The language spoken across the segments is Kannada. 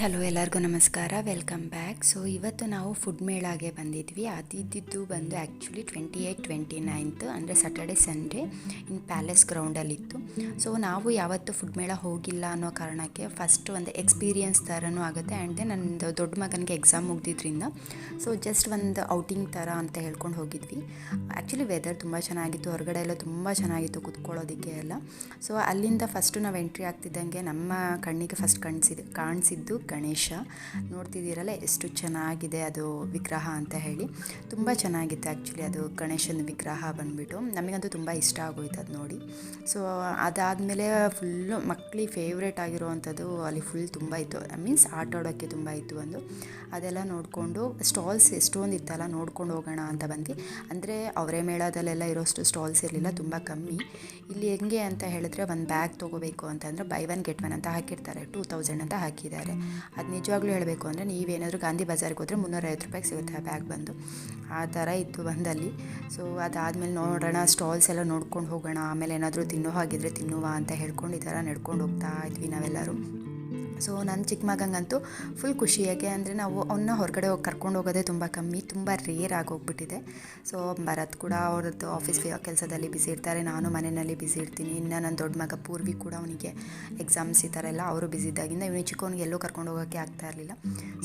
ಹಲೋ, ಎಲ್ಲರಿಗೂ ನಮಸ್ಕಾರ. ವೆಲ್ಕಮ್ ಬ್ಯಾಕ್ ಸೊ ಇವತ್ತು ನಾವು ಫುಡ್ ಮೇಳಾಗೆ ಬಂದಿದ್ವಿ. ಅದಿದ್ದು ಬಂದು actually twenty eight twenty ninth ಅಂದರೆ ಸ್ಯಾಟರ್ಡೆ ಸಂಡೇ ಇನ್ ಪ್ಯಾಲೇಸ್ ಗ್ರೌಂಡಲ್ಲಿತ್ತು ಸೊ ನಾವು ಯಾವತ್ತೂ ಫುಡ್ ಮೇಳ ಹೋಗಿಲ್ಲ ಅನ್ನೋ ಕಾರಣಕ್ಕೆ ಫಸ್ಟ್ ಒಂದು ಎಕ್ಸ್ಪೀರಿಯನ್ಸ್ ಥರನೂ ಆಗುತ್ತೆ. ಆ್ಯಂಡ್ ದೆನ್ ನಂದು ದೊಡ್ಡ ಮಗನಿಗೆ ಎಕ್ಸಾಮ್ ಮುಗ್ದಿದ್ರಿಂದ ಸೊ ಜಸ್ಟ್ ಒಂದು ಔಟಿಂಗ್ ಥರ ಅಂತ ಹೇಳ್ಕೊಂಡು ಹೋಗಿದ್ವಿ. ಆ್ಯಕ್ಚುಲಿ ವೆದರ್ ತುಂಬ ಚೆನ್ನಾಗಿತ್ತು. ಹೊರಗಡೆ ಎಲ್ಲ ತುಂಬ ಚೆನ್ನಾಗಿತ್ತು ಕುತ್ಕೊಳ್ಳೋದಕ್ಕೆ ಎಲ್ಲ. ಸೊ ಅಲ್ಲಿಂದ ಫಸ್ಟು ನಾವು ಎಂಟ್ರಿ ಆಗ್ತಿದ್ದಂಗೆ ನಮ್ಮ ಕಣ್ಣಿಗೆ ಫಸ್ಟ್ ಕಾಣಿಸಿದ, ಕಾಣಿಸಿದ್ದು ಗಣೇಶ. ನೋಡ್ತಿದ್ದೀರಲ್ಲ, ಎಷ್ಟು ಚೆನ್ನಾಗಿದೆ ಅದು ವಿಗ್ರಹ ಅಂತ ಹೇಳಿ. ತುಂಬ ಚೆನ್ನಾಗಿತ್ತು ಆ್ಯಕ್ಚುಲಿ ಅದು ಗಣೇಶನ ವಿಗ್ರಹ ಬಂದುಬಿಟ್ಟು. ನಮಗಂತೂ ತುಂಬ ಇಷ್ಟ ಆಗೋಯ್ತು ಅದು ನೋಡಿ. ಸೊ ಅದಾದಮೇಲೆ ಫುಲ್ಲು ಮಕ್ಕಳಿಗೆ ಫೇವ್ರೇಟ್ ಆಗಿರುವಂಥದ್ದು ಅಲ್ಲಿ ಫುಲ್ ತುಂಬ ಇತ್ತು. ಮೀನ್ಸ್ ಆಟ ಆಡೋಕ್ಕೆ ತುಂಬ ಇತ್ತು ಒಂದು. ಅದೆಲ್ಲ ನೋಡಿಕೊಂಡು ಸ್ಟಾಲ್ಸ್ ಎಷ್ಟೊಂದು ಇತ್ತಲ್ಲ, ನೋಡ್ಕೊಂಡು ಹೋಗೋಣ ಅಂತ ಬಂದ್ವಿ. ಅಂದರೆ ಅವರೇ ಮೇಳದಲ್ಲೆಲ್ಲ ಇರೋಷ್ಟು ಸ್ಟಾಲ್ಸ್ ಇರಲಿಲ್ಲ, ತುಂಬ ಕಮ್ಮಿ. ಇಲ್ಲಿ ಹೆಂಗೆ ಅಂತ ಹೇಳಿದ್ರೆ ಒಂದು ಬ್ಯಾಗ್ ತೊಗೋಬೇಕು ಅಂತಂದರೆ ಬೈ ಒನ್ ಗೆಟ್ ಒನ್ ಅಂತ ಹಾಕಿರ್ತಾರೆ ಟೂ ತೌಸಂಡ್ ಅಂತ ಹಾಕಿದ್ದಾರೆ. ಅದು ನಿಜವಾಗ್ಲೂ ಹೇಳಬೇಕು ಅಂದರೆ ನೀವೇನಾದರೂ ಗಾಂಧಿ ಬಜಾರ್ಗೆ ಹೋದರೆ ಮುನ್ನೂರೈವತ್ತು ರೂಪಾಯಿಗೆ ಸಿಗುತ್ತೆ ಆ ಬ್ಯಾಗ್ ಬಂದು. ಆ ಥರ ಇತ್ತು ಬಂದಲ್ಲಿ. ಸೊ ಅದಾದಮೇಲೆ ನೋಡೋಣ ಸ್ಟಾಲ್ಸ್ ಎಲ್ಲ ನೋಡ್ಕೊಂಡು ಹೋಗೋಣ, ಆಮೇಲೆ ಏನಾದರೂ ತಿನ್ನೋ ಹಾಗಿದ್ರೆ ತಿನ್ನುವ ಅಂತ ಹೇಳ್ಕೊಂಡು ಈ ಥರ ನಡ್ಕೊಂಡು ಹೋಗ್ತಾ ಇದ್ವಿ ನಾವೆಲ್ಲರೂ. ಸೊ ನನ್ನ ಚಿಕ್ಕ ಮಗಂಗಂತೂ ಫುಲ್ ಖುಷಿ. ಯಾಕೆ ಅಂದರೆ ನಾವು ಅವನ್ನ ಹೊರಗಡೆ ಹೋಗಿ ಕರ್ಕೊಂಡು ಹೋಗೋದೇ ತುಂಬ ಕಮ್ಮಿ, ತುಂಬ ರೇರ್ ಆಗೋಗ್ಬಿಟ್ಟಿದೆ ಸೊ ಭರತ್ ಕೂಡ ಅವ್ರದ್ದು ಆಫೀಸ್ ಕೆಲಸದಲ್ಲಿ ಬಿಸಿ ಇರ್ತಾರೆ, ನಾನು ಮನೆಯಲ್ಲಿ ಬ್ಯುಸಿ ಇರ್ತೀನಿ. ಇನ್ನು ನನ್ನ ದೊಡ್ಡ ಮಗ ಪೂರ್ವಿ ಕೂಡ ಅವನಿಗೆ ಎಕ್ಸಾಮ್ಸ್ ಈ ಥರ ಎಲ್ಲ ಅವರು ಬ್ಯುಸಿ ಇದ್ದಾಗಿಂದ ಇವನು ಚಿಕ್ಕವನಿಗೆ ಎಲ್ಲೂ ಕರ್ಕೊಂಡು ಹೋಗೋಕ್ಕೆ ಆಗ್ತಾ ಇರಲಿಲ್ಲ.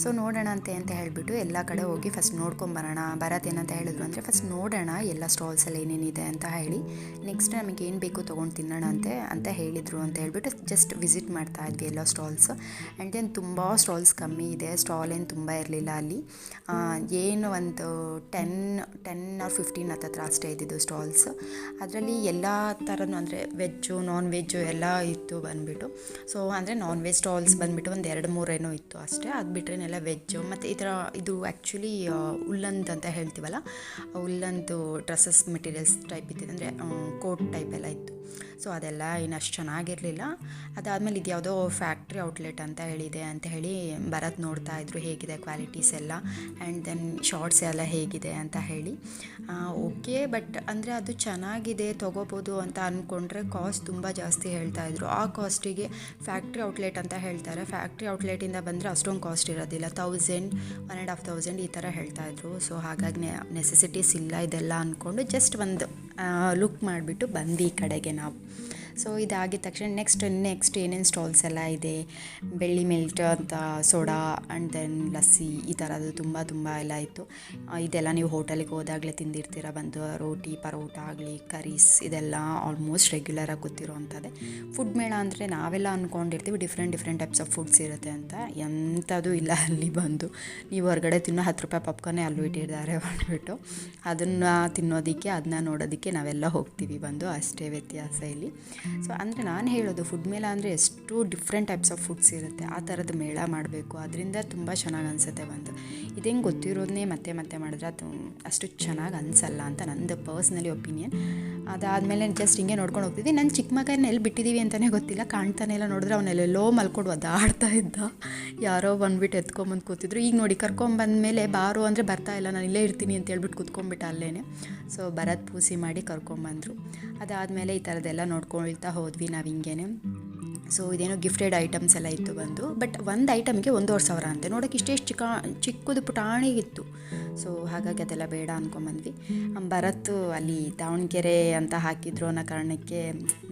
ಸೊ ನೋಡೋಣ ಅಂತ ಅಂತ ಹೇಳಿಬಿಟ್ಟು ಎಲ್ಲ ಕಡೆ ಹೋಗಿ ಫಸ್ಟ್ ನೋಡ್ಕೊಂಬರೋಣ ಭರತ್ ಏನಂತ ಹೇಳಿದ್ರು ಅಂದರೆ ಫಸ್ಟ್ ನೋಡೋಣ ಎಲ್ಲ ಸ್ಟಾಲ್ಸಲ್ಲಿ ಏನೇನಿದೆ ಅಂತ ಹೇಳಿ ನೆಕ್ಸ್ಟ್ ನಮಗೆ ಏನು ಬೇಕು ತೊಗೊಂಡು ತಿನ್ನೋಣ ಅಂತೆ, ಅಂತ ಹೇಳಿದರು ಅಂತ ಹೇಳಿಬಿಟ್ಟು ಜಸ್ಟ್ ವಿಸಿಟ್ ಮಾಡ್ತಾ ಇದ್ವಿ ಎಲ್ಲ ಸ್ಟಾಲ್ಸ್ ಆ್ಯಂಡ್ ದೆನ್ ತುಂಬ ಸ್ಟಾಲ್ಸ್ ಕಮ್ಮಿ ಇದೆ. ಸ್ಟಾಲ್ ಏನು ತುಂಬ ಇರಲಿಲ್ಲ ಅಲ್ಲಿ. ಏನು ಒಂದು ಟೆನ್ ಟೆನ್ ಆರ್ ಫಿಫ್ಟೀನ್ ಹತ್ತತ್ರ ಅಷ್ಟೇ ಇದ್ದಿದ್ದು ಸ್ಟಾಲ್ಸ್ ಅದರಲ್ಲಿ ಎಲ್ಲ ಥರನೂ ಅಂದರೆ ವೆಜ್ಜು ನಾನ್ ವೆಜ್ಜು ಎಲ್ಲ ಇತ್ತು ಬಂದುಬಿಟ್ಟು. ಸೊ ಅಂದರೆ ನಾನ್ ವೆಜ್ ಸ್ಟಾಲ್ಸ್ ಬಂದುಬಿಟ್ಟು ಒಂದು ಎರಡು ಮೂರೇನೋ ಇತ್ತು ಅಷ್ಟೇ. ಅದು ಬಿಟ್ಟರೆನೆಲ್ಲ ವೆಜ್ಜು ಮತ್ತು ಈ ಥರ ಇದು ಆ್ಯಕ್ಚುಲಿ ಉಲ್ಲಂದ್ ಅಂತ ಹೇಳ್ತೀವಲ್ಲ? ಉಲ್ಲಂದು ಡ್ರೆಸ್ಸಸ್ ಮೆಟೀರಿಯಲ್ಸ್ ಟೈಪ್ ಇತ್ತು ಅಂದರೆ ಕೋಟ್ ಟೈಪ್ ಎಲ್ಲ ಇತ್ತು. ಸೊ ಅದೆಲ್ಲ ಏನು ಅಷ್ಟು ಚೆನ್ನಾಗಿರಲಿಲ್ಲ. ಅದಾದಮೇಲೆ ಇದು ಯಾವುದೋ ಫ್ಯಾಕ್ಟ್ರಿ ಔಟ್ಲೆಟ್ ಅಂತ ಹೇಳಿದೆ ಅಂತ ಹೇಳಿ ಭರತ್ ನೋಡ್ತಾ ಇದ್ರು ಹೇಗಿದೆ ಕ್ವಾಲಿಟೀಸ್ ಎಲ್ಲ. ಆ್ಯಂಡ್ ದೆನ್ ಶಾರ್ಟ್ಸ್ ಎಲ್ಲ ಹೇಗಿದೆ ಅಂತ ಹೇಳಿ. ಓಕೆ ಬಟ್ ಅಂದರೆ ಅದು ಚೆನ್ನಾಗಿದೆ, ತೊಗೋಬೋದು ಅಂತ ಅಂದ್ಕೊಂಡ್ರೆ ಕಾಸ್ಟ್ ತುಂಬ ಜಾಸ್ತಿ ಹೇಳ್ತಾ ಇದ್ರು. ಆ ಕಾಸ್ಟಿಗೆ ಫ್ಯಾಕ್ಟ್ರಿ ಔಟ್ಲೆಟ್ ಅಂತ ಹೇಳ್ತಾರೆ. ಫ್ಯಾಕ್ಟ್ರಿ ಔಟ್ಲೆಟಿಂದ ಬಂದರೆ ಅಷ್ಟೊಂದು ಕಾಸ್ಟ್ ಇರೋದಿಲ್ಲ. Thousand one and half thousand ಈ ಥರ ಹೇಳ್ತಾ ಇದ್ರು. ಸೊ ಹಾಗಾಗಿ ನೆಸೆಸಿಟೀಸ್ ಇಲ್ಲ ಇದೆಲ್ಲ ಅಂದ್ಕೊಂಡು ಜಸ್ಟ್ ಒಂದು ಲುಕ್ ಮಾಡಿಬಿಟ್ಟು ಬಂದ್ವಿ ಈ ಕಡೆಗೆ ನಾವು. ಸೊ ಇದಾಗಿದ ತಕ್ಷಣ ನೆಕ್ಸ್ಟ್ ನೆಕ್ಸ್ಟ್ ಏನೇನು ಸ್ಟಾಲ್ಸ್ ಎಲ್ಲ ಇದೆ? ಬೆಳ್ಳಿ ಮಿಲ್ಟ್ ಅಂತ ಸೋಡಾ ಆ್ಯಂಡ್ ದೆನ್ ಲಸ್ಸಿ ಈ ಥರದ್ದು ತುಂಬ ತುಂಬ ಎಲ್ಲ ಇತ್ತು. ಇದೆಲ್ಲ ನೀವು ಹೋಟೆಲಿಗೆ ಹೋದಾಗಲೇ ತಿಂದಿರ್ತೀರ? ಬಂದು ರೋಟಿ, ಪರೋಟ ಆಗಲಿ ಕರೀಸ್ ಇದೆಲ್ಲ ಆಲ್ಮೋಸ್ಟ್ ರೆಗ್ಯುಲರಾಗಿ ಗೊತ್ತಿರೋವಂಥದ್ದೇ. ಫುಡ್ ಮೇಳ ಅಂದರೆ ನಾವೆಲ್ಲ ಅಂದ್ಕೊಂಡಿರ್ತೀವಿ different different types of foods ಇರುತ್ತೆ ಅಂತ. ಎಂಥದ್ದು ಇಲ್ಲ ಅಲ್ಲಿ ಬಂದು. ನೀವು ಹೊರಗಡೆ ತಿನ್ನೋ ಹತ್ತು ರೂಪಾಯಿ ಪಾಪ್ಕಾರ್ನೇ ಅಲ್ಲೂ ಇಟ್ಟಿದ್ದಾರೆ ಅಂದ್ಬಿಟ್ಟು. ಅದನ್ನು ತಿನ್ನೋದಕ್ಕೆ, ಅದನ್ನ ನೋಡೋದಕ್ಕೆ ನಾವೆಲ್ಲ ಹೋಗ್ತೀವಿ ಬಂದು. ಅಷ್ಟೇ ವ್ಯತ್ಯಾಸ ಇಲ್ಲಿ. ಸೊ ಅಂದರೆ ನಾನು ಹೇಳೋದು ಫುಡ್ ಮೇಳ ಅಂದರೆ ಎಷ್ಟು ಡಿಫ್ರೆಂಟ್ ಟೈಪ್ಸ್ ಆಫ್ ಫುಡ್ಸ್ ಇರುತ್ತೆ. ಆ ಥರದ ಮೇಳ ಮಾಡಬೇಕು. ಅದರಿಂದ ತುಂಬ ಚೆನ್ನಾಗಿ ಅನಿಸುತ್ತೆ ಒಂದು ಇದೇನು ಗೊತ್ತಿರೋದನ್ನೇ ಮತ್ತೆ ಮತ್ತೆ ಮಾಡಿದ್ರೆ ಅದು ಅಷ್ಟು ಚೆನ್ನಾಗಿ ಅನಿಸಲ್ಲ ಅಂತ ನಂದು ಪರ್ಸ್ನಲಿ ಒಪಿನಿಯನ್ ಅದಾದಮೇಲೆ ಜಸ್ಟ್ ಹಿಂಗೆ ನೋಡ್ಕೊಂಡು ಹೋಗ್ತಿದ್ವಿ. ನನ್ನ ಚಿಕ್ಕ ಮಗನ ಎಲ್ಲಿ ಬಿಟ್ಟಿದ್ದೀವಿ ಅಂತಲೇ ಗೊತ್ತಿಲ್ಲ. ಕಾಣ್ತಾನೆ ಇಲ್ಲ. ನೋಡಿದ್ರೆ ಅವನೆಲ್ಲೆಲ್ಲೋ ಮಲ್ಕೊಂಡು ಒದ್ದಾಡ್ತಾ ಇದ್ದ. ಯಾರೋ ಬಂದ್ಬಿಟ್ಟು ಎತ್ಕೊಂಬಂದು ಕೂತಿದ್ರು. ಈಗ ನೋಡಿ ಕರ್ಕೊಂಬಂದ್ಮೇಲೆ ಬಾರು ಅಂದರೆ ಬರ್ತಾ ಇಲ್ಲ. ನಾನು ಇಲ್ಲೇ ಇರ್ತೀನಿ ಅಂತ ಹೇಳ್ಬಿಟ್ಟು ಕೂತ್ಕೊಂಡ್ಬಿಟ್ಟು ಅಲ್ಲೇ ಸೊ ಬರತ್ ಪೂಸಿ ಮಾಡಿ ಕರ್ಕೊಂಬಂದರು. ಅದಾದಮೇಲೆ ಈ ಥರದ್ದೆಲ್ಲ ನೋಡ್ಕೊಳ್ತಾ ಹೋದ್ವಿ ನಾವು ಹಿಂಗೇನೆ ಸೊ ಇದೇನೋ ಗಿಫ್ಟೆಡ್ ಐಟಮ್ಸ್ ಎಲ್ಲ ಇತ್ತು ಬಂದು. ಬಟ್ ಒಂದು ಐಟಮ್ಗೆ ಒಂದೂವರೆ ಸಾವಿರ ಅಂತೆ. ನೋಡೋಕೆ ಇಷ್ಟೇ ಚಿಕ್ಕ ಚಿಕ್ಕದು ಪುಟಾಣಿಗಿತ್ತು ಸೊ ಹಾಗಾಗಿ ಅದೆಲ್ಲ ಬೇಡ ಅಂದ್ಕೊಂಬಂದ್ವಿ ಭರತ್ ಅಲ್ಲಿ ದಾವಣಗೆರೆ ಅಂತ ಹಾಕಿದ್ರು ಅನ್ನೋ ಕಾರಣಕ್ಕೆ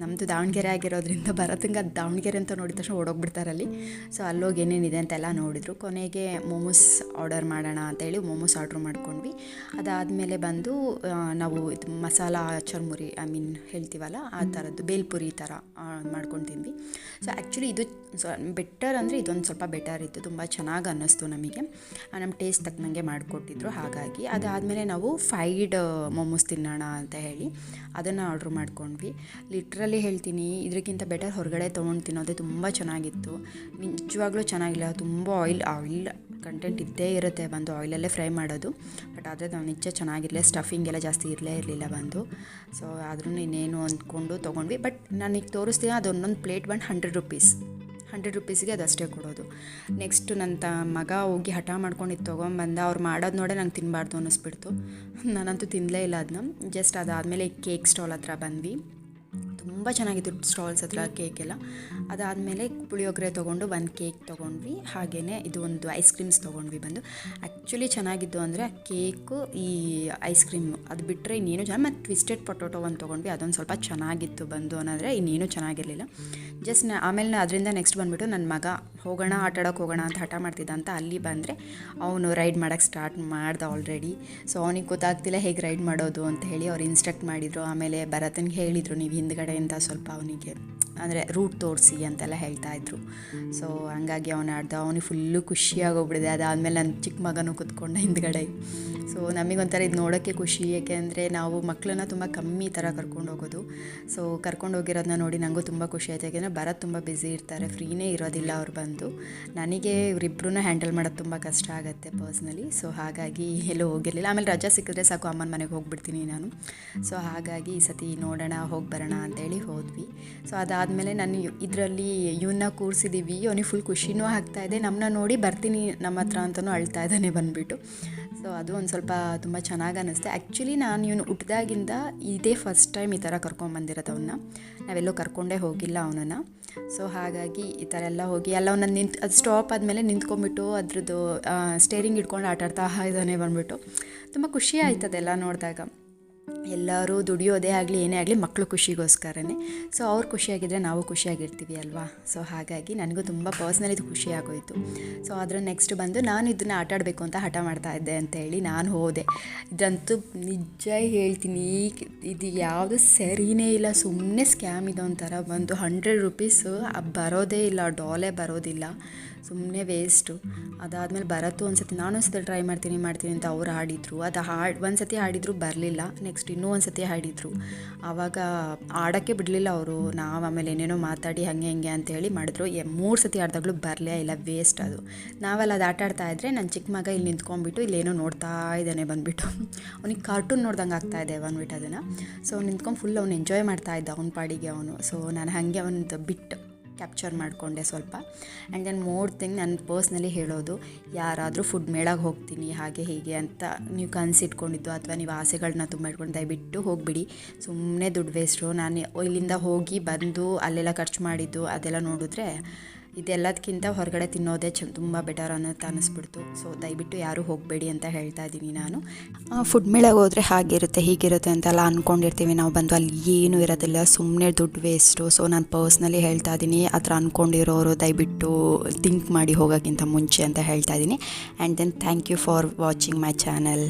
ನಮ್ಮದು ದಾವಣಗೆರೆ ಆಗಿರೋದ್ರಿಂದ ಭರತಂಗೆ ಅದು ದಾವಣಗೆರೆ ಅಂತ ನೋಡಿದ ತಕ್ಷಣ ಓಡೋಗ್ಬಿಡ್ತಾರೆ ಅಲ್ಲಿ. ಸೊ ಅಲ್ಲೋಗಿ ಏನೇನಿದೆ ಅಂತೆಲ್ಲ ನೋಡಿದ್ರು. ಕೊನೆಗೆ ಮೋಮೋಸ್ ಆರ್ಡರ್ ಮಾಡೋಣ ಅಂತೇಳಿ ಮೋಮೋಸ್ ಆರ್ಡ್ರ್ ಮಾಡ್ಕೊಂಡ್ವಿ. ಅದಾದಮೇಲೆ ಬಂದು ನಾವು ಇದು ಮಸಾಲ ಚರ್ಮುರಿ ಐ ಮೀನ್ ಹೇಳ್ತೀವಲ್ಲ, ಆ ಥರದ್ದು ಬೇಲ್ಪುರಿ ಥರ ಮಾಡ್ಕೊಂಡು ತಿಂದ್ವಿ. ಸೊ ಆ್ಯಕ್ಚುಲಿ ಇದು ಬೆಟರ್ ಅಂದರೆ ಇದೊಂದು ಸ್ವಲ್ಪ ಬೆಟರ್ ಇತ್ತು. ತುಂಬ ಚೆನ್ನಾಗಿ ಅನ್ನಿಸ್ತು ನಮಗೆ. ನಮ್ಮ ಟೇಸ್ಟ್ ತಕ್ಕನಂಗೆ ಮಾಡಿಕೊಟ್ಟಿದ್ರು. ಹಾಗಾಗಿ ಅದಾದಮೇಲೆ ನಾವು ಫೈಡ್ ಮೋಮೋಸ್ ತಿನ್ನೋಣ ಅಂತ ಹೇಳಿ ಅದನ್ನು ಆರ್ಡ್ರ್ ಮಾಡ್ಕೊಂಡ್ವಿ. ಲಿಟ್ರಲಿ ಹೇಳ್ತೀನಿ ಇದಕ್ಕಿಂತ ಬೆಟರ್ ಹೊರಗಡೆ ತೊಗೊಂಡು ತಿನ್ನೋದೇ ತುಂಬ ಚೆನ್ನಾಗಿತ್ತು. ನಿಜವಾಗ್ಲೂ ಚೆನ್ನಾಗಿಲ್ಲ. ತುಂಬ ಆಯಿಲ್ ಆಯಿಲ್ ಕಂಟೆಂಟ್ ಇದ್ದೇ ಇರುತ್ತೆ ಬಂದು ಆಯಿಲಲ್ಲೇ ಫ್ರೈ ಮಾಡೋದು. ಬಟ್ ಆದರೆ ನಾವು ನಿಜ ಚೆನ್ನಾಗಿರಲಿಲ್ಲ, ಸ್ಟಫಿಂಗ್ ಎಲ್ಲ ಜಾಸ್ತಿ ಇರಲೇ ಇರಲಿಲ್ಲ ಬಂದು. ಸೊ ಆದ್ರೂ ಇನ್ನೇನು ಅಂದ್ಕೊಂಡು ತೊಗೊಂಡ್ವಿ. ಬಟ್ ನನಗೆ ತೋರಿಸ್ತೀನಿ ಅದು ಒಂದೊಂದು ಪ್ಲೇಟ್ ಬಂದು ಹಂಡ್ರೆಡ್ ರುಪೀಸ್ ಹಂಡ್ರೆಡ್ ರುಪೀಸ್ಗೆ ಅದು ಅಷ್ಟೇ ಕೊಡೋದು. ನೆಕ್ಸ್ಟ್ ನನ್ನ ತ ಮಗ ಹೋಗಿ ಹಠ ಮಾಡ್ಕೊಂಡು ಇದು ತೊಗೊಂಬಂದ ಅವ್ರು ಮಾಡೋದು ನೋಡೇ ನಂಗೆ ತಿನ್ನಬಾರ್ದು ಅನ್ನಿಸ್ಬಿಡ್ತು. ನಾನಂತೂ ತಿನ್ನಲೇ ಇಲ್ಲ ಅದನ್ನ ಜಸ್ಟ್ ಅದಾದಮೇಲೆ ಕೇಕ್ ಸ್ಟಾಲ್ ಹತ್ರ ಬಂದ್ವಿ. ತುಂಬ ಚೆನ್ನಾಗಿತ್ತು ಸ್ಟಾಲ್ಸ್ ಹತ್ರ ಕೇಕೆಲ್ಲ. ಅದಾದಮೇಲೆ ಪುಳಿಯೋಗರೆ ತೊಗೊಂಡು ಒಂದು ಕೇಕ್ ತೊಗೊಂಡ್ವಿ. ಹಾಗೆಯೇ ಇದು ಒಂದು ಐಸ್ ಕ್ರೀಮ್ಸ್ ತೊಗೊಂಡ್ವಿ ಬಂದು. ಆ್ಯಕ್ಚುಲಿ ಚೆನ್ನಾಗಿದ್ದು ಅಂದರೆ ಕೇಕು, ಈ ಐಸ್ ಕ್ರೀಮ್ ಅದು ಬಿಟ್ಟರೆ ಇನ್ನೇನು ಚೆನ್ನಾಗಿ, ಮತ್ತು ಟ್ವಿಸ್ಟೆಡ್ ಪೊಟೊಟೊ ಒಂದು ತೊಗೊಂಡ್ವಿ. ಅದೊಂದು ಸ್ವಲ್ಪ ಚೆನ್ನಾಗಿತ್ತು ಬಂದು ಅನ್ನೋದ್ರೆ ಇನ್ನೇನು ಚೆನ್ನಾಗಿರಲಿಲ್ಲ. ಜಸ್ಟ್ ನಾ ಆಮೇಲೆ ಅದರಿಂದ ನೆಕ್ಸ್ಟ್ ಬಂದುಬಿಟ್ಟು ನನ್ನ ಮಗ, ಹೋಗೋಣ, ಆಟ ಆಡೋಕ್ಕೆ ಹೋಗೋಣ ಅಂತ ಹಠ ಮಾಡ್ತಿದ್ದ ಅಂತ ಅಲ್ಲಿ ಬಂದರೆ ಅವನು ರೈಡ್ ಮಾಡೋಕ್ಕೆ ಸ್ಟಾರ್ಟ್ ಮಾಡ್ದ ಆಲ್ರೆಡಿ ಸೊ ಅವನಿಗೆ ಗೊತ್ತಾಗ್ತಿಲ್ಲ ಹೇಗೆ ರೈಡ್ ಮಾಡೋದು ಅಂತ ಹೇಳಿ ಅವ್ರು ಇನ್ಸ್ಟ್ರಕ್ಟ್ ಮಾಡಿದರು. ಆಮೇಲೆ ಭರತನಿಗೆ ಹೇಳಿದರು, ನೀವು ಹಿಂದ್ಗಡೆ 40 Sol Pau Niquel. ಅಂದರೆ ರೂಟ್ ತೋರಿಸಿ ಅಂತೆಲ್ಲ ಹೇಳ್ತಾ ಇದ್ರು. ಸೊ ಹಂಗಾಗಿ ಅವನು ಆಡ್ದ ಅವನಿಗೆ ಫುಲ್ಲು ಖುಷಿಯಾಗಿ ಹೋಗ್ಬಿಡಿದೆ ಅದಾದಮೇಲೆ ನನ್ನ ಚಿಕ್ಕ ಮಗನೂ ಕುತ್ಕೊಂಡ ಹಿಂದ್ಗಡೆ. ಸೊ ನಮಗೊಂಥರ ಇದು ನೋಡೋಕ್ಕೆ ಖುಷಿ, ಏಕೆಂದರೆ ನಾವು ಮಕ್ಕಳನ್ನ ತುಂಬ ಕಮ್ಮಿ ಥರ ಕರ್ಕೊಂಡು ಹೋಗೋದು ಸೊ ಕರ್ಕೊಂಡು ಹೋಗಿರೋದನ್ನ ನೋಡಿ ನನಗೂ ತುಂಬ ಖುಷಿ ಆಯಿತು. ಯಾಕೆಂದರೆ ಭರತ್ ತುಂಬ ಬ್ಯುಸಿ ಇರ್ತಾರೆ ಫ್ರೀನೇ ಇರೋದಿಲ್ಲ ಅವ್ರು ಬಂದು. ನನಗೆ ಇವರಿಬ್ಬರೂ ಹ್ಯಾಂಡಲ್ ಮಾಡೋದು ತುಂಬ ಕಷ್ಟ ಆಗುತ್ತೆ ಪರ್ಸ್ನಲಿ ಸೊ ಹಾಗಾಗಿ ಎಲ್ಲೂ ಹೋಗಿರಲಿಲ್ಲ. ಆಮೇಲೆ ರಜಾ ಸಿಕ್ಕಿದ್ರೆ ಸಾಕು ಅಮ್ಮನ ಮನೆಗೆ ಹೋಗ್ಬಿಡ್ತೀನಿ ನಾನು. ಸೊ ಹಾಗಾಗಿ ಈ ಸತಿ ನೋಡೋಣ, ಹೋಗಿ ಬರೋಣ ಅಂತೇಳಿ ಹೋದ್ವಿ. ಸೊ ಅದಾದಮೇಲೆ ನಾನು ಇದರಲ್ಲಿ ಇವನ್ನ ಕೂರಿಸಿದ್ದೀವಿ ಅವನಿಗೆ ಫುಲ್ ಖುಷಿನೂ ಇದೆ. ನಮ್ಮನ್ನ ನೋಡಿ ಬರ್ತೀನಿ ನಮ್ಮ ಹತ್ರ ಅಂತಲೂ ಅಳ್ತಾ ಇದ್ದಾನೆ ಬಂದುಬಿಟ್ಟು. ಸೊ ಅದು ಒಂದು ಸ್ವಲ್ಪ ತುಂಬ ಚೆನ್ನಾಗಿ ಅನ್ನಿಸ್ತೆ ಆ್ಯಕ್ಚುಲಿ ನಾನು ಇವನು ಹುಟ್ಟಿದಾಗಿಂದ ಇದೇ ಫಸ್ಟ್ ಟೈಮ್ ಈ ಥರ ಕರ್ಕೊಂಬಂದಿರೋದು ಅವನ್ನ ನಾವೆಲ್ಲೋ ಕರ್ಕೊಂಡೇ ಹೋಗಿಲ್ಲ ಅವನನ್ನು. ಸೊ ಹಾಗಾಗಿ ಈ ಥರ ಎಲ್ಲ ಹೋಗಿ, ಎಲ್ಲ ಅವನ ನಿಂತು, ಅದು ಸ್ಟಾಪ್ ಆದಮೇಲೆ ನಿಂತ್ಕೊಂಡ್ಬಿಟ್ಟು ಅದ್ರದ್ದು ಸ್ಟೇರಿಂಗ್ ಇಟ್ಕೊಂಡು ಆಟಾಡ್ತಾ ಇದ್ದಾನೆ ಬಂದ್ಬಿಟ್ಟು. ತುಂಬ ಖುಷಿ ಆಯ್ತದೆಲ್ಲ ನೋಡಿದಾಗ. ಎಲ್ಲರೂ ದುಡಿಯೋದೇ ಆಗಲಿ, ಏನೇ ಆಗಲಿ ಮಕ್ಕಳು ಖುಷಿಗೋಸ್ಕರನೇ. ಸೊ ಅವ್ರು ಖುಷಿಯಾಗಿದ್ದರೆ ನಾವು ಖುಷಿಯಾಗಿರ್ತೀವಿ ಅಲ್ವಾ? ಸೊ ಹಾಗಾಗಿ ನನಗೂ ತುಂಬ ಪರ್ಸ್ನಲಿ ಇದು ಖುಷಿಯಾಗೋಯಿತು. ಸೊ ಅದರ ನೆಕ್ಸ್ಟ್ ಬಂದು ನಾನು ಇದನ್ನು ಆಟ ಆಡಬೇಕು ಅಂತ ಹಠ ಮಾಡ್ತಾ ಇದ್ದೆ ಅಂತೇಳಿ ನಾನು ಹೋದೆ. ಇದಂತೂ ನಿಜ ಹೇಳ್ತೀನಿ, ಇದು ಯಾವುದು ಸರಿನೇ ಇಲ್ಲ ಸುಮ್ಮನೆ ಸ್ಕ್ಯಾಮ್ ಇದೊಂಥರ ಬಂದು ಹಂಡ್ರೆಡ್ ರುಪೀಸು ಬರೋದೇ ಇಲ್ಲ ಡಾಲೇ ಬರೋದಿಲ್ಲ. ಸುಮ್ಮನೆ ವೇಸ್ಟು ಅದಾದಮೇಲೆ ಬರತ್ತು ಒಂದು ಸತಿ ನಾನು ಒಂದ್ಸತಿ ಟ್ರೈ ಮಾಡ್ತೀನಿ ಮಾಡ್ತೀನಿ ಅಂತ ಅವ್ರು ಹಾಡಿದ್ರು. ಅದು ಹಾಡು ಒಂದು ಸತಿ ಆಡಿದ್ರು ಬರಲಿಲ್ಲ. ನೆಕ್ಸ್ಟ್ ಇನ್ನೂ ಒಂದು ಸತಿ ಆಡಿದರು ಆವಾಗ ಆಡೋಕ್ಕೆ ಬಿಡಲಿಲ್ಲ ಅವರು. ನಾವು ಆಮೇಲೆ ಏನೇನೋ ಮಾತಾಡಿ ಹಂಗೆ, ಹಿಂಗೆ ಅಂತೇಳಿ ಮಾಡಿದ್ರು. ಎ, ಮೂರು ಸತಿ ಆಡಿದಾಗಲೂ ಬರಲೇ ಇಲ್ಲ ವೇಸ್ಟ್ ಅದು. ನಾವೆಲ್ಲ ಅದು ಆಟ ಆಡ್ತಾ ಇದ್ದರೆ ನನ್ನ ಚಿಕ್ಕ ಮಗ ಇಲ್ಲಿ ನಿಂತ್ಕೊಂಡ್ಬಿಟ್ಟು ಇಲ್ಲೇನೋ ನೋಡ್ತಾ ಇದ್ದಾನೆ ಬಂದುಬಿಟ್ಟು. ಅವ್ನಿಗೆ ಕಾರ್ಟೂನ್ ನೋಡ್ದಂಗೆ ಆಗ್ತಾ ಇದೆ ಬಂದ್ಬಿಟ್ಟು ಅದನ್ನು. ಸೊ ನಿಂತ್ಕೊಂಡು ಫುಲ್ ಅವ್ನು ಎಂಜಾಯ್ ಮಾಡ್ತಾ ಇದ್ದ, ಅವ್ನ ಪಾಡಿಗೆ ಅವನು. ಸೊ ನಾನು ಹಾಗೆ ಅವನದು ಬಿಟ್ಟು. ಕ್ಯಾಪ್ಚರ್ ಮಾಡಿಕೊಂಡೆ ಸ್ವಲ್ಪ. ಆ್ಯಂಡ್ ದೆನ್ ಮೋರ್ ಥಿಂಗ್ ನಾನು ಪರ್ಸ್ನಲಿ ಹೇಳೋದು, ಯಾರಾದರೂ ಫುಡ್ ಮೇಳಾಗಿ ಹೋಗ್ತೀನಿ, ಹಾಗೆ ಹೀಗೆ ಅಂತ ನೀವು ಕನಸಿಟ್ಕೊಂಡಿದ್ದು ಅಥವಾ ನೀವು ಆಸೆಗಳನ್ನ ತುಂಬ ಇಟ್ಕೊಂಡು ದಯವಿಟ್ಟು ಹೋಗಿಬಿಡಿ. ಸುಮ್ಮನೆ ದುಡ್ಡು ವೇಸ್ಟು ನಾನು ಇಲ್ಲಿಂದ ಹೋಗಿ ಬಂದು ಅಲ್ಲೆಲ್ಲ ಖರ್ಚು ಮಾಡಿದ್ದು ಅದೆಲ್ಲ ನೋಡಿದ್ರೆ ಇದೆಲ್ಲದಕ್ಕಿಂತ ಹೊರಗಡೆ ತಿನ್ನೋದೇ ಚ, ತುಂಬ ಬೆಟರ್ ಅನ್ನೋದು ಅನ್ನಿಸ್ಬಿಡ್ತು. ಸೊ ದಯವಿಟ್ಟು ಯಾರೂ ಹೋಗಬೇಡಿ ಅಂತ ಹೇಳ್ತಾ ಇದ್ದೀನಿ ನಾನು. ಫುಡ್ ಮೇಳಗೆ ಹೋದರೆ ಹಾಗಿರುತ್ತೆ, ಹೀಗಿರುತ್ತೆ ಅಂತೆಲ್ಲ ಅಂದ್ಕೊಂಡಿರ್ತೀವಿ ನಾವು ಬಂದು ಅಲ್ಲಿ ಏನೂ ಇರೋದಿಲ್ಲ ಸುಮ್ಮನೆ ದುಡ್ಡು ವೇಸ್ಟು ಸೊ ನಾನು ಪರ್ಸ್ನಲಿ ಹೇಳ್ತಾ ಇದ್ದೀನಿ ಆ ಥರ ಅಂದ್ಕೊಂಡಿರೋರು ದಯವಿಟ್ಟು ಥಿಂಕ್ ಮಾಡಿ ಹೋಗೋಕ್ಕಿಂತ ಮುಂಚೆ ಅಂತ ಹೇಳ್ತಾ ಇದ್ದೀನಿ. And then thank you for watching my channel